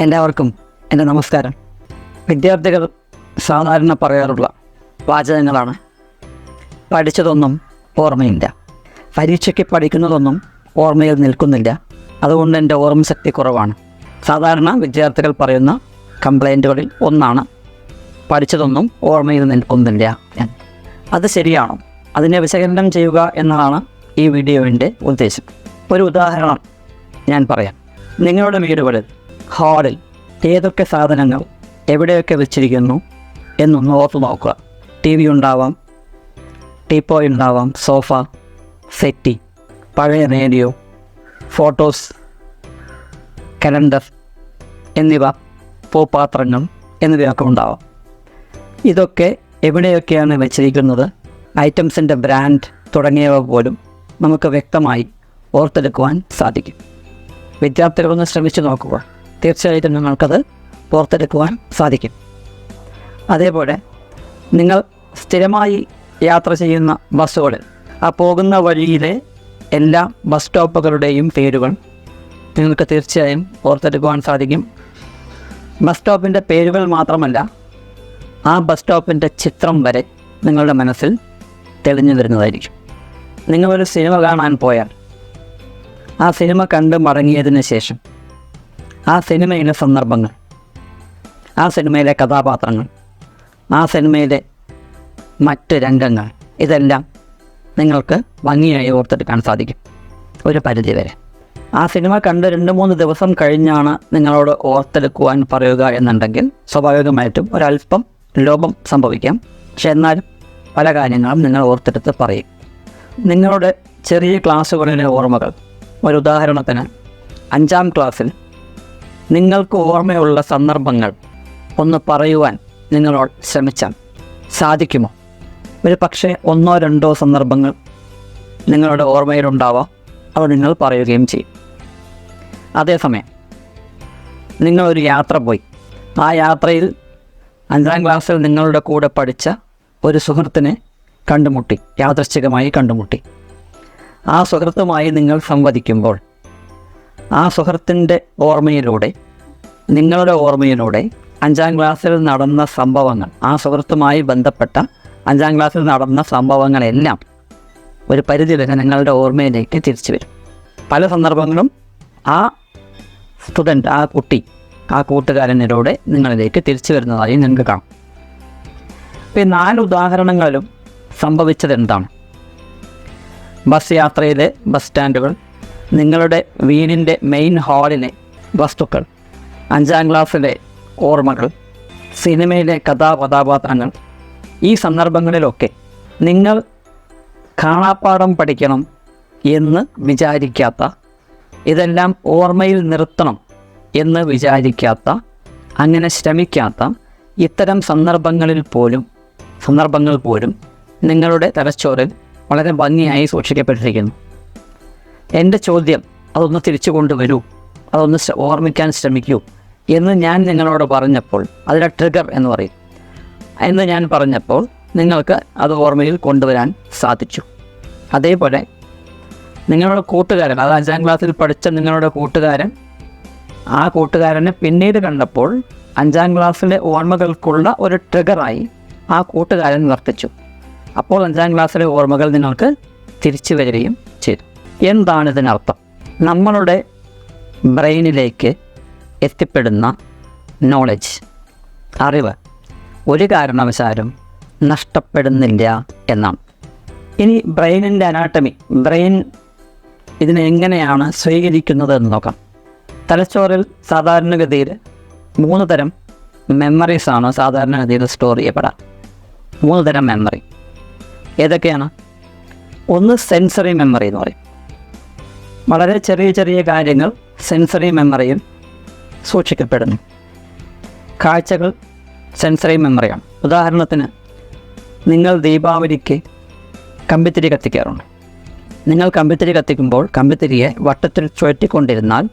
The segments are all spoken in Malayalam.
എല്ലാവർക്കും എന്റെ നമസ്കാരം. വിദ്യാർത്ഥികൾ സാധാരണ പറയാറുള്ള വാചകങ്ങളാണ്. പഠിച്ചതൊന്നും ഓർമ്മയില്ല. പരീക്ഷയ്ക്ക് പഠിക്കുന്നതൊന്നും ഓർമ്മയിൽ നിൽക്കുന്നില്ല. അതുകൊണ്ട് എന്റെ ഓർമ്മശക്തി കുറവാണ്. സാധാരണ വിദ്യാർത്ഥികൾ പറയുന്ന കംപ്ലൈന്റുകളിൽ ഒന്നാണ് പഠിച്ചതൊന്നും ഓർമ്മയിൽ നിൽക്കുന്നില്ല ഞാൻ. അത് ശരിയാണോ? അതിനെ വിശകലനം ചെയ്യുക എന്നതാണ് ഈ വീഡിയോവിന്റെ ഉദ്ദേശം. ഒരു ഉദാഹരണം ഞാൻ പറയാം. നിങ്ങളുടെ വീടുകളിൽ ഹാളിൽ ഏതൊക്കെ സാധനങ്ങൾ എവിടെയൊക്കെ വെച്ചിരിക്കുന്നു എന്നൊന്ന് ഓർത്തു നോക്കുക. ടി വി ഉണ്ടാവാം ടീപ്പോയ് ഉണ്ടാവാം സോഫ സെറ്റി പഴയ റേഡിയോ ഫോട്ടോസ് കലണ്ടർ എന്നിവ പൂപ്പാത്രങ്ങൾ എന്നിവയൊക്കെ ഉണ്ടാവാം. ഇതൊക്കെ എവിടെയൊക്കെയാണ് വെച്ചിരിക്കുന്നത്? ഐറ്റംസിന്റെ ബ്രാൻഡ് തുടങ്ങിയവ പോലും നമുക്ക് വ്യക്തമായി ഓർത്തെടുക്കുവാൻ സാധിക്കും. വിദ്യാർത്ഥികളൊന്ന് ശ്രമിച്ചു നോക്കുക. തീർച്ചയായിട്ടും നിങ്ങൾക്കത് പുറത്തെടുക്കുവാൻ സാധിക്കും. അതേപോലെ നിങ്ങൾ സ്ഥിരമായി യാത്ര ചെയ്യുന്ന ബസ്സുകളിൽ ആ പോകുന്ന വഴിയിലെ എല്ലാ ബസ് സ്റ്റോപ്പുകളുടെയും പേരുകൾ നിങ്ങൾക്ക് തീർച്ചയായും ഓർത്തെടുക്കുവാൻ സാധിക്കും. ബസ് സ്റ്റോപ്പിന്റെ പേരുകൾ മാത്രമല്ല ആ ബസ് സ്റ്റോപ്പിന്റെ ചിത്രം വരെ നിങ്ങളുടെ മനസ്സിൽ തെളിഞ്ഞു വരുന്നതായിരിക്കും. നിങ്ങളൊരു സിനിമ കാണാൻ പോയാൽ ആ സിനിമ കണ്ട് മടങ്ങിയതിന് ശേഷം ആ സിനിമയിലെ സന്ദർഭങ്ങൾ ആ സിനിമയിലെ കഥാപാത്രങ്ങൾ ആ സിനിമയിലെ മറ്റ് രംഗങ്ങൾ ഇതെല്ലാം നിങ്ങൾക്ക് ഭംഗിയായി ഓർത്തെടുക്കാൻ സാധിക്കും. ഒരു പരിധി വരെ. ആ സിനിമ കണ്ട് രണ്ട് മൂന്ന് ദിവസം കഴിഞ്ഞാണ് നിങ്ങളോട് ഓർത്തെടുക്കുവാൻ പറയുക എന്നുണ്ടെങ്കിൽ സ്വാഭാവികമായിട്ടും ഒരല്പം ലോപം സംഭവിക്കാം. പക്ഷെ എന്നാലും പല കാര്യങ്ങളും നിങ്ങൾ ഓർത്തെടുത്ത് പറയും. നിങ്ങളുടെ ചെറിയ ക്ലാസ്സുകളിലെ ഓർമ്മകൾ. ഒരു ഉദാഹരണത്തിന് അഞ്ചാം ക്ലാസ്സിൽ നിങ്ങൾക്ക് ഓർമ്മയുള്ള സന്ദർഭങ്ങൾ ഒന്ന് പറയുവാൻ നിങ്ങളോട് ശ്രമിച്ചാൽ സാധിക്കുമോ? ഒരു പക്ഷേ ഒന്നോ രണ്ടോ സന്ദർഭങ്ങൾ നിങ്ങളുടെ ഓർമ്മയിലുണ്ടാവാം. അവ നിങ്ങൾ പറയുകയും ചെയ്യും. അതേസമയം നിങ്ങളൊരു യാത്ര പോയി. ആ യാത്രയിൽ അഞ്ചാം ക്ലാസ്സിൽ നിങ്ങളുടെ കൂടെ പഠിച്ച ഒരു സുഹൃത്തിനെ കണ്ടുമുട്ടി യാദൃശ്ചികമായി കണ്ടുമുട്ടി. ആ സുഹൃത്തുമായി നിങ്ങൾ സംവദിക്കുമ്പോൾ ആ സുഹൃത്തിന്റെ ഓർമ്മയിലൂടെ നിങ്ങളുടെ ഓർമ്മയിലൂടെ അഞ്ചാം ക്ലാസ്സിൽ നടന്ന സംഭവങ്ങൾ ആ സുഹൃത്തുമായി ബന്ധപ്പെട്ട അഞ്ചാം ക്ലാസ്സിൽ നടന്ന സംഭവങ്ങളെല്ലാം ഒരു പരിധി വരെ നിങ്ങളുടെ ഓർമ്മയിലേക്ക് തിരിച്ചു വരും. പല സന്ദർഭങ്ങളും ആ സ്റ്റുഡന്റ് ആ കുട്ടി ആ കൂട്ടുകാരനിലൂടെ നിങ്ങളിലേക്ക് തിരിച്ചു വരുന്നതായി നിങ്ങൾക്ക് കാണാം. ഇപ്പോൾ ഈ നാല് ഉദാഹരണങ്ങളിലും സംഭവിച്ചത് എന്താണ്? ബസ് യാത്രയിലെ ബസ് സ്റ്റാൻഡുകൾ നിങ്ങളുടെ വീടിന്റെ മെയിൻ ഹാളിലെ വസ്തുക്കൾ അഞ്ചാം ക്ലാസ്സിലെ ഓർമ്മകൾ സിനിമയിലെ കഥാകഥാപാത്രങ്ങൾ ഈ സന്ദർഭങ്ങളിലൊക്കെ നിങ്ങൾ കാണാപ്പാഠം പഠിക്കണം എന്ന് വിചാരിക്കാത്ത ഇതെല്ലാം ഓർമ്മയിൽ നിർത്തണം എന്ന് വിചാരിക്കാത്ത അങ്ങനെ ശ്രമിക്കാത്ത ഇത്തരം സന്ദർഭങ്ങളിൽ പോലും സന്ദർഭങ്ങൾ പോലും നിങ്ങളുടെ തലച്ചോറിൽ വളരെ ഭംഗിയായി സൂക്ഷിക്കപ്പെട്ടിരിക്കുന്നു. എന്റെ ചോദ്യം അതൊന്ന് തിരിച്ചു കൊണ്ടുവരൂ. അതൊന്ന് ഓർമ്മിക്കാൻ ശ്രമിക്കൂ. എന്ന് ഞാൻ നിങ്ങളോട് പറഞ്ഞപ്പോൾ അതിലെ ട്രിഗർ എന്ന് പറയും. എന്ന് ഞാൻ പറഞ്ഞപ്പോൾ നിങ്ങൾക്ക് അത് ഓർമ്മയിൽ കൊണ്ടുവരാൻ സാധിച്ചു. അതേപോലെ നിങ്ങളുടെ കൂട്ടുകാരൻ അത് അഞ്ചാം ക്ലാസ്സിൽ പഠിച്ച നിങ്ങളുടെ കൂട്ടുകാരൻ ആ കൂട്ടുകാരനെ പിന്നീട് കണ്ടപ്പോൾ അഞ്ചാം ക്ലാസ്സിലെ ഓർമ്മകൾക്കുള്ള ഒരു ട്രിഗറായി ആ കൂട്ടുകാരൻ വർത്തിച്ചു. അപ്പോൾ അഞ്ചാം ക്ലാസ്സിലെ ഓർമ്മകൾ നിങ്ങൾക്ക് തിരിച്ചു വരികയും എന്താണ് ഇതിനർത്ഥം? നമ്മളുടെ ബ്രെയിനിലേക്ക് എത്തിപ്പെടുന്ന നോളജ് അറിവ് ഒരു കാരണവശാലും നഷ്ടപ്പെടുന്നില്ല എന്നാണ്. ഇനി ബ്രെയിനിന്റെ അനാട്ടമി ബ്രെയിൻ ഇതിനെ എങ്ങനെയാണ് സ്വീകരിക്കുന്നത് എന്ന് നോക്കാം. തലച്ചോറിൽ സാധാരണഗതിയിൽ മൂന്ന് തരം മെമ്മറീസാണ് സാധാരണഗതിയിൽ സ്റ്റോർ ചെയ്യപ്പെടാം മൂന്ന് തരം മെമ്മറി ഏതൊക്കെയാണ്? ഒന്ന് സെൻസറി മെമ്മറി എന്ന് പറയും. വളരെ ചെറിയ ചെറിയ കാര്യങ്ങൾ സെൻസറി മെമ്മറിയിൽ സൂക്ഷിക്കപ്പെടുന്നു. കാഴ്ചകൾ സെൻസറി മെമ്മറിയാണ് ഉദാഹരണത്തിന് നിങ്ങൾ ദീപാവലിക്ക് കമ്പിത്തിരി കത്തിക്കാറുണ്ട്. നിങ്ങൾ കമ്പിത്തിരി കത്തിക്കുമ്പോൾ കമ്പിത്തിരിയെ വട്ടത്തിൽ ചുഴറ്റിക്കൊണ്ടിരുന്നാൽ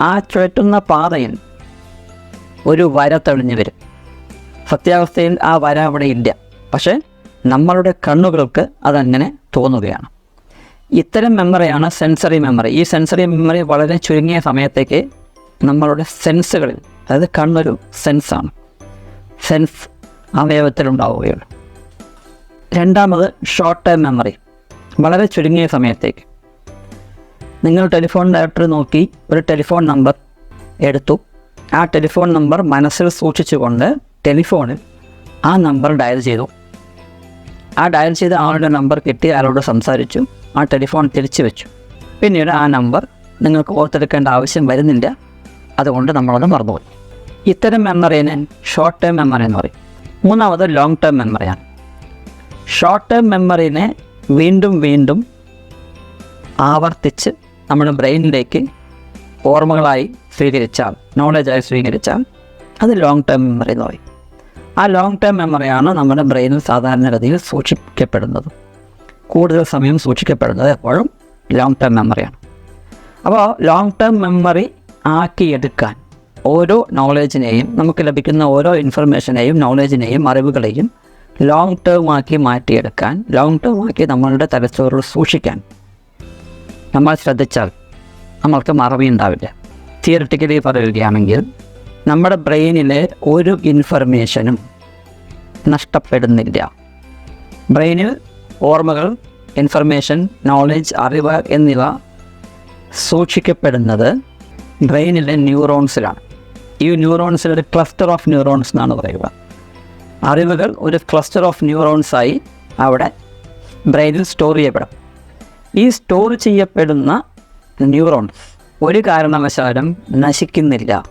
ആ ചുഴറ്റുന്ന പാതയിൽ ഒരു വര തെളിഞ്ഞു വരും. സത്യാവസ്ഥയിൽ ആ വര അവിടെ ഇല്ല. പക്ഷേ നമ്മളുടെ കണ്ണുകൾക്ക് അതങ്ങനെ തോന്നുകയാണ്. ഇത്തരം മെമ്മറിയാണ് സെൻസറി മെമ്മറി ഈ സെൻസറി മെമ്മറി വളരെ ചുരുങ്ങിയ സമയത്തേക്ക് നമ്മളുടെ സെൻസുകളിൽ അതായത് കണ്ണൊരു സെൻസാണ് സെൻസ് അവയവത്തിലുണ്ടാവുകയുള്ളൂ രണ്ടാമത് ഷോർട്ട് ടേം മെമ്മറി വളരെ ചുരുങ്ങിയ സമയത്തേക്ക്. നിങ്ങൾ ടെലിഫോൺ ഡയറക്ടറി നോക്കി ഒരു ടെലിഫോൺ നമ്പർ എടുത്തു. ആ ടെലിഫോൺ നമ്പർ മനസ്സിൽ സൂക്ഷിച്ചുകൊണ്ട് ടെലിഫോണിൽ ആ നമ്പർ ഡയൽ ചെയ്തു. ആ ഡയൽ ചെയ്ത ആളുടെ നമ്പർ കിട്ടി ആളോട് സംസാരിച്ചു ആ ടെലിഫോൺ തിരിച്ചു വെച്ചു. പിന്നീട് ആ നമ്പർ നിങ്ങൾക്ക് ഓർത്തെടുക്കേണ്ട ആവശ്യം വരുന്നില്ല. അതുകൊണ്ട് നമ്മളത് മറന്നുപോയി. ഇത്തരം മെമ്മറിനെ ഷോർട്ട് ടേം മെമ്മറി എന്ന് പറയും. മൂന്നാമത് ലോങ് ടേം മെമ്മറിയാണ് ഷോർട്ട് ടേം മെമ്മറിനെ വീണ്ടും വീണ്ടും ആവർത്തിച്ച് നമ്മുടെ ബ്രെയിനിലേക്ക് ഓർമ്മകളായി സ്വീകരിച്ചാൽ നോളജായി സ്വീകരിച്ചാൽ അത് ലോങ് ടേം മെമ്മറി എന്ന് പറയും. ആ ലോങ് ടേം മെമ്മറിയാണ് നമ്മുടെ ബ്രെയിനിൽ സാധാരണഗതിയിൽ സൂക്ഷിക്കപ്പെടുന്നത്. കൂടുതൽ സമയം സൂക്ഷിക്കപ്പെടുന്നത് എപ്പോഴും ലോങ് ടേം മെമ്മറിയാണ് അപ്പോൾ ലോങ് ടേം മെമ്മറി ആക്കിയെടുക്കാൻ ഓരോ നോളേജിനെയും നമുക്ക് ലഭിക്കുന്ന ഓരോ ഇൻഫർമേഷനെയും നോളേജിനെയും അറിവുകളെയും ലോങ് ടേം ആക്കി മാറ്റിയെടുക്കാൻ ലോങ് ടേം ആക്കി നമ്മളുടെ തലച്ചോറിൽ സൂക്ഷിക്കാൻ നമ്മൾ ശ്രദ്ധിച്ചാൽ നമ്മൾക്ക് മറവി ഉണ്ടാവില്ല. തിയറിറ്റിക്കലി പറയുകയാണെങ്കിൽ നമ്മുടെ ബ്രെയിനിലെ ഒരു ഇൻഫർമേഷനും നഷ്ടപ്പെടുന്നില്ല. ബ്രെയിനിൽ ഓർമ്മകൾ ഇൻഫർമേഷൻ നോളജ് അറിവ് എന്നിവ സൂക്ഷിക്കപ്പെടുന്നത് ബ്രെയിനിലെ ന്യൂറോൺസിലാണ്. ഈ ന്യൂറോൺസിൽ ഒരു ക്ലസ്റ്റർ ഓഫ് ന്യൂറോൺസ് എന്നാണ് പറയുക. അറിവുകൾ ഒരു ക്ലസ്റ്റർ ഓഫ് ന്യൂറോൺസായി അവിടെ ബ്രെയിനിൽ സ്റ്റോർ ചെയ്യപ്പെടും. ഈ സ്റ്റോർ ചെയ്യപ്പെടുന്ന ന്യൂറോൺസ് ഒരു കാരണവശാലും നശിക്കുന്നില്ല.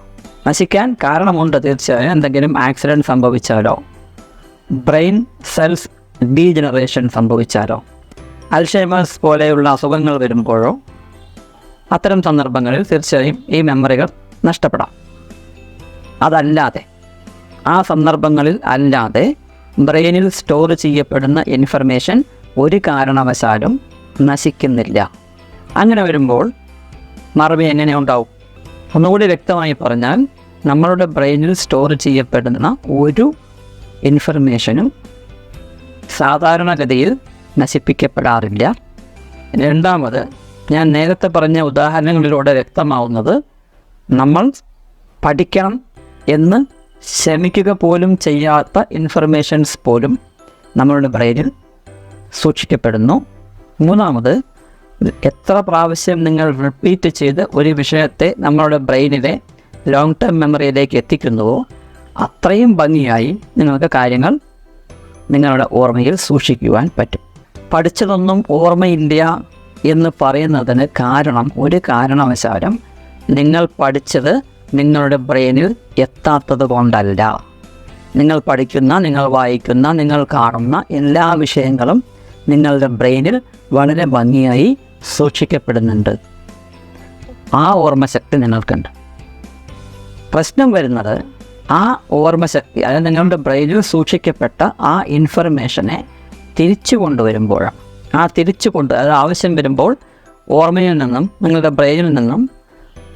നശിക്കാൻ കാരണമുണ്ട് തീർച്ചയായും. എന്തെങ്കിലും ആക്സിഡന്റ് സംഭവിച്ചാലോ ബ്രെയിൻ സെൽസ് ഡീജനറേഷൻ സംഭവിച്ചാലോ? അൽഷൈമേഴ്സ് പോലെയുള്ള അസുഖങ്ങൾ വരുമ്പോഴോ? അത്തരം സന്ദർഭങ്ങളിൽ തീർച്ചയായും ഈ മെമ്മറികൾ നഷ്ടപ്പെടാം. അതല്ലാതെ ആ സന്ദർഭങ്ങളിൽ അല്ലാതെ ബ്രെയിനിൽ സ്റ്റോർ ചെയ്യപ്പെടുന്ന ഇൻഫർമേഷൻ ഒരു കാരണവശാലും നശിക്കുന്നില്ല. അങ്ങനെ വരുമ്പോൾ മറവി എങ്ങനെ ഉണ്ടാവും? ഒന്നുകൂടി വ്യക്തമായി പറഞ്ഞാൽ നമ്മളുടെ ബ്രെയിനിൽ സ്റ്റോർ ചെയ്യപ്പെടുന്ന ഒരു ഇൻഫർമേഷനും സാധാരണഗതിയിൽ നശിപ്പിക്കപ്പെടാറില്ല. രണ്ടാമത് ഞാൻ നേരത്തെ പറഞ്ഞ ഉദാഹരണങ്ങളിലൂടെ വ്യക്തമാവുന്നത് നമ്മൾ പഠിക്കണം എന്ന് ശ്രമിക്കുക പോലും ചെയ്യാത്ത ഇൻഫർമേഷൻസ് പോലും നമ്മളുടെ ബ്രെയിനിൽ സൂക്ഷിക്കപ്പെടുന്നു. മൂന്നാമത് എത്ര പ്രാവശ്യം നിങ്ങൾ റിപ്പീറ്റ് ചെയ്ത് ഒരു വിഷയത്തെ നമ്മളുടെ ബ്രെയിനിലെ ലോങ് ടേം മെമ്മറിയിലേക്ക് എത്തിക്കുന്നുവോ അത്രയും ഭംഗിയായി നിങ്ങൾക്ക് കാര്യങ്ങൾ നിങ്ങളുടെ ഓർമ്മയിൽ സൂക്ഷിക്കുവാൻ പറ്റും. പഠിച്ചതൊന്നും ഓർമ്മയില്ല എന്ന് പറയുന്നതിന് കാരണം ഒരു കാരണവശാലും നിങ്ങൾ പഠിച്ചത് നിങ്ങളുടെ ബ്രെയിനിൽ എത്താത്തത് കൊണ്ടല്ല. നിങ്ങൾ പഠിക്കുന്ന നിങ്ങൾ വായിക്കുന്ന നിങ്ങൾ കാണുന്ന എല്ലാ വിഷയങ്ങളും നിങ്ങളുടെ ബ്രെയിനിൽ വളരെ ഭംഗിയായി സൂക്ഷിക്കപ്പെടുന്നുണ്ട്. ആ ഓർമ്മശക്തി നിങ്ങൾക്കുണ്ട്. പ്രശ്നം വരുന്നത് ആ ഓർമ്മശക്തി അതായത് നിങ്ങളുടെ ബ്രെയിനിൽ സൂക്ഷിക്കപ്പെട്ട ആ ഇൻഫർമേഷനെ തിരിച്ചു കൊണ്ടുവരുമ്പോഴാണ്. ആ തിരിച്ചു കൊണ്ട് അത് ആവശ്യം വരുമ്പോൾ ഓർമ്മയിൽ നിന്നും നിങ്ങളുടെ ബ്രെയിനിൽ നിന്നും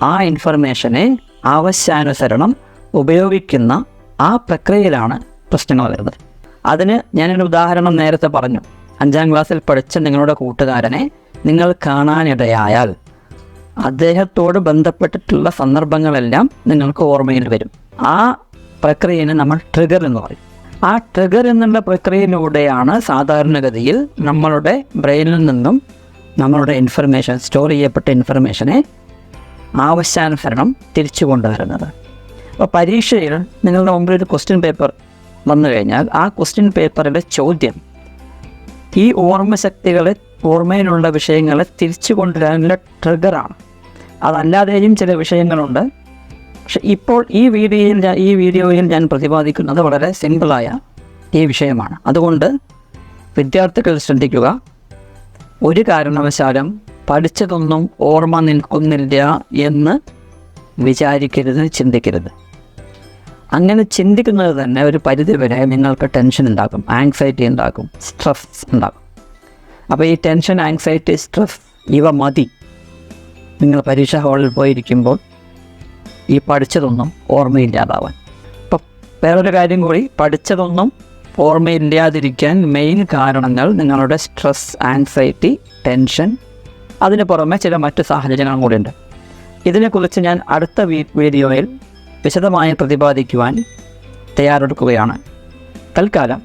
ആ ഇൻഫർമേഷനെ ആവശ്യാനുസരണം ഉപയോഗിക്കുന്ന ആ പ്രക്രിയയിലാണ് പ്രശ്നങ്ങൾ വരുന്നത്. അതിന് ഞാനൊരു ഉദാഹരണം നേരത്തെ പറഞ്ഞു. അഞ്ചാം ക്ലാസ്സിൽ പഠിച്ച നിങ്ങളുടെ കൂട്ടുകാരനെ നിങ്ങൾ കാണാനിടയായാൽ അദ്ദേഹത്തോട് ബന്ധപ്പെട്ടിട്ടുള്ള സന്ദർഭങ്ങളെല്ലാം നിങ്ങൾക്ക് ഓർമ്മയിൽ വരും. ആ പ്രക്രിയനെ നമ്മൾ ട്രിഗർ എന്ന് പറയും. ആ ട്രിഗർ എന്നുള്ള പ്രക്രിയയിലൂടെയാണ് സാധാരണഗതിയിൽ നമ്മളുടെ ബ്രെയിനിൽ നിന്നും നമ്മളുടെ ഇൻഫർമേഷൻ സ്റ്റോർ ചെയ്യപ്പെട്ട ഇൻഫർമേഷനെ ആവശ്യാനുസരണം തിരിച്ചു കൊണ്ടുവരുന്നത്. അപ്പോൾ പരീക്ഷയിൽ നിങ്ങളുടെ മുമ്പിൽ ഒരു ക്വസ്റ്റ്യൻ പേപ്പർ വന്നു കഴിഞ്ഞാൽ ആ ക്വസ്റ്റ്യൻ പേപ്പറിലെ ചോദ്യം ഈ ഓർമ്മശക്തികളെ ഓർമ്മയിലുള്ള വിഷയങ്ങളെ തിരിച്ചു കൊണ്ടുവരാനുള്ള ട്രിഗറാണ് അതല്ലാതെയും ചില വിഷയങ്ങളുണ്ട്. പക്ഷെ ഇപ്പോൾ ഈ വീഡിയോയിൽ ഞാൻ ഈ വീഡിയോയിൽ ഞാൻ പ്രതിപാദിക്കുന്നത് വളരെ സിമ്പിളായ ഈ വിഷയമാണ്. അതുകൊണ്ട് വിദ്യാർത്ഥികൾ ശ്രദ്ധിക്കുക. ഒരു കാരണവശാലും പഠിച്ചതൊന്നും ഓർമ്മ നിൽക്കുന്നില്ല എന്ന് വിചാരിക്കരുത് ചിന്തിക്കരുത്. അങ്ങനെ ചിന്തിക്കുന്നത് തന്നെ ഒരു പരിധി വരെ നിങ്ങൾക്ക് ടെൻഷൻ ഉണ്ടാക്കും ആങ്സൈറ്റി ഉണ്ടാകും സ്ട്രെസ് ഉണ്ടാകും അപ്പോൾ ഈ ടെൻഷൻ ആങ്സൈറ്റി സ്ട്രെസ് ഇവ മതി. നിങ്ങൾ പരീക്ഷാ ഹാളിൽ പോയിരിക്കുമ്പോൾ ഈ പഠിച്ചതൊന്നും ഓർമ്മയില്ലാതാവാൻ. ഇപ്പം വേറൊരു കാര്യം കൂടി പഠിച്ചതൊന്നും ഓർമ്മയില്ലാതിരിക്കാൻ മെയിൻ കാരണങ്ങൾ നിങ്ങളുടെ സ്ട്രെസ് ആൻസൈറ്റി ടെൻഷൻ അതിന് പുറമെ ചില മറ്റ് സാഹചര്യങ്ങളും കൂടിയുണ്ട്. ഇതിനെക്കുറിച്ച് ഞാൻ അടുത്ത വീഡിയോയിൽ വിശദമായി പ്രതിപാദിക്കുവാൻ തയ്യാറെടുക്കുകയാണ്. തൽക്കാലം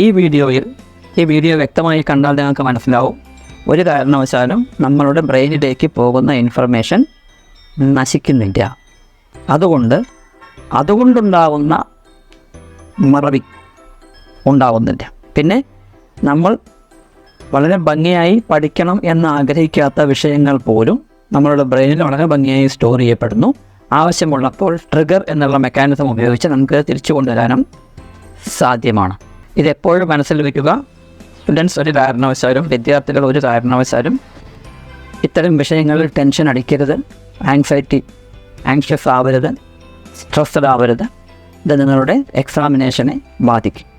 ഈ വീഡിയോയിൽ ഈ വീഡിയോ വ്യക്തമായി കണ്ടാൽ നിങ്ങൾക്ക് മനസ്സിലാവും. ഒരു കാരണവശാലും നമ്മളുടെ ബ്രെയിനിലേക്ക് പോകുന്ന ഇൻഫർമേഷൻ നശിക്കുന്നില്ല. അതുകൊണ്ട് അതുകൊണ്ടുണ്ടാവുന്ന മറവി ഉണ്ടാവുന്നില്ല. പിന്നെ നമ്മൾ വളരെ ഭംഗിയായി പഠിക്കണം എന്ന് ആഗ്രഹിക്കാത്ത വിഷയങ്ങൾ പോലും നമ്മളുടെ ബ്രെയിനിൽ വളരെ ഭംഗിയായി സ്റ്റോർ ചെയ്യപ്പെടുന്നു. ആവശ്യമുള്ളപ്പോൾ ട്രിഗർ എന്നുള്ള മെക്കാനിസം ഉപയോഗിച്ച് നമുക്ക് തിരിച്ചു കൊണ്ടുവരാനും സാധ്യമാണ്. ഇതെപ്പോഴും മനസ്സിൽ വയ്ക്കുക സ്റ്റുഡൻസ് ഒരു കാരണവശാലും വിദ്യാർത്ഥികൾ ഒരു കാരണവശാലും ഇത്തരം വിഷയങ്ങളിൽ ടെൻഷൻ അടിക്കരുത്. ആങ്സൈറ്റി ആങ്ഷ്യസ് ആവരുത് സ്ട്രെസ്ഡ് ആവരുത് ഇത് നിങ്ങളുടെ എക്സാമിനേഷനെ ബാധിക്കും.